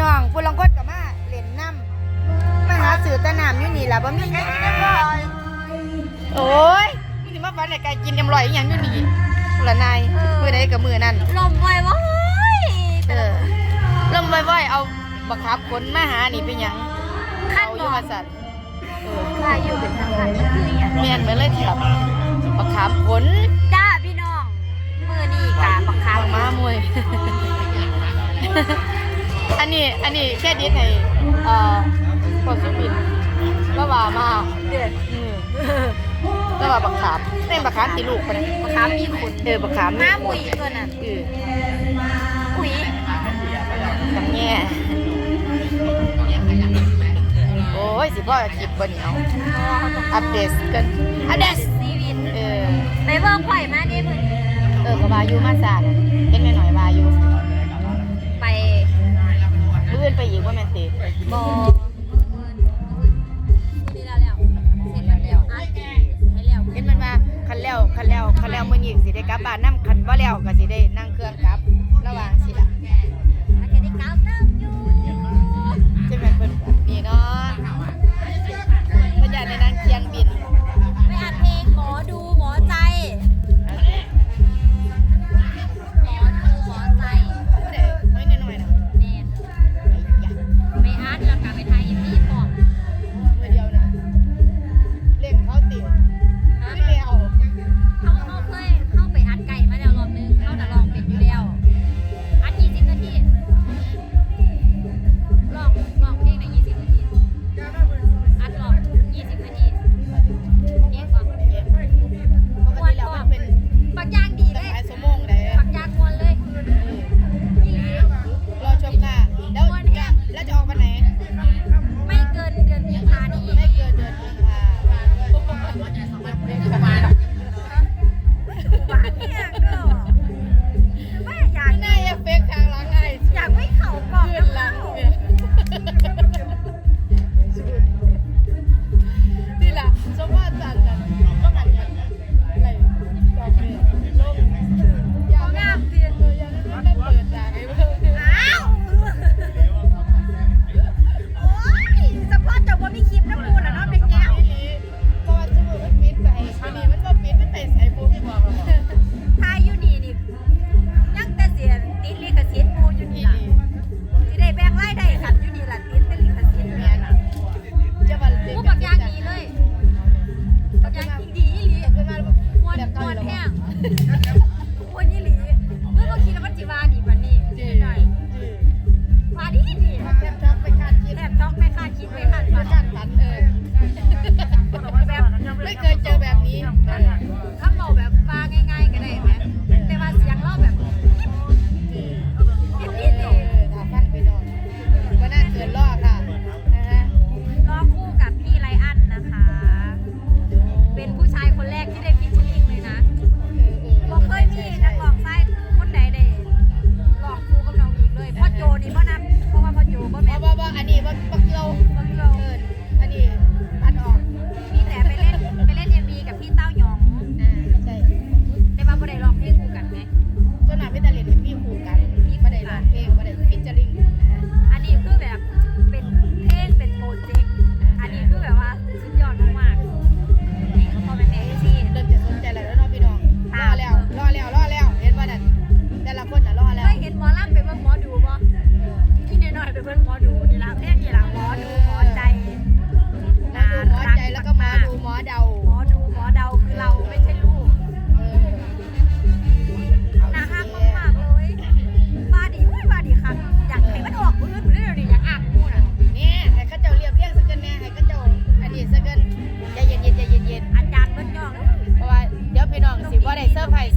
น้องผู้ลังคนก็มาเล่นน้ำมาหาสื่อแตะน้ำอยู่นี่ล่ะบ่มีหยังโอ้ยนี่สิมาฝันแต่ไก่กินยำลอยอหย่างอยู่นี่ละนายมือใดกับมือนั่นลมไว้ว้ายเออเริ่มบ่อยๆเอาบักขับขนมาหานี่เป็นหยังขั้นเอาอบอยู่กมาสัตว์เออว่าอยู่เป็นทางการมันคืออย่างแม่นไปเลยครับบักขับขนจ้าพี่น้องมือนี่กาบักคัทาบงม้ามวยอั นนี้อันนี้แค่ดิสในเอ่อพอสุบินก็ว่ามาเดือดอืมก็ว่าบักขามเต้นบักขามตีลูกไปเลยบักคับมีขุนเออบักขามห้าปุ๋ยตัวน่ะเออปุ๋ยตำแง่โอ้ยสิพ่อคลิปบนเหนียวอัปเดตกันอัปเดตชีวิตเออไปเบิ่งข่อยมาดิมือเออก็วาอยูมาสาดเห็นไหมหน่อยวาอยู บ้านนํคันบ่แล้วก็สิได้น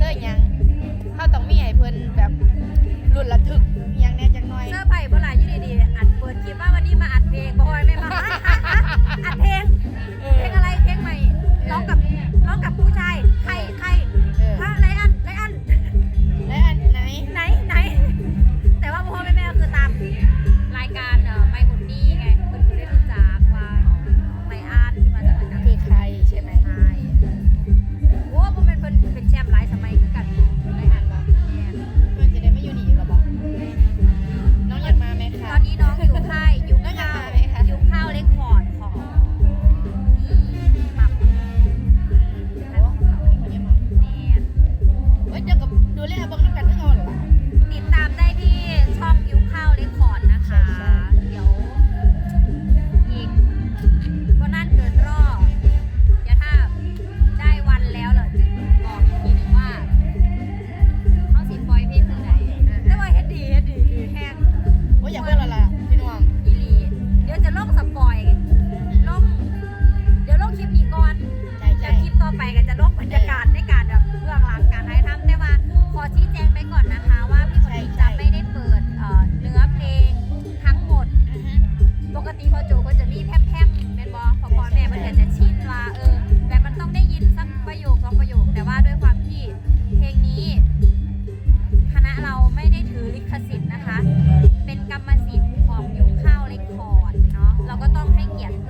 อร์ยังเขาต้องมีให้เพิ่นแบบรุ่นระทึก ขสิทธิ์นะคะ เป็นกรรมสิทธิ์ของยุคข้าวเล็กคอร์ดเนาะ เราก็ต้องให้เกียรติเ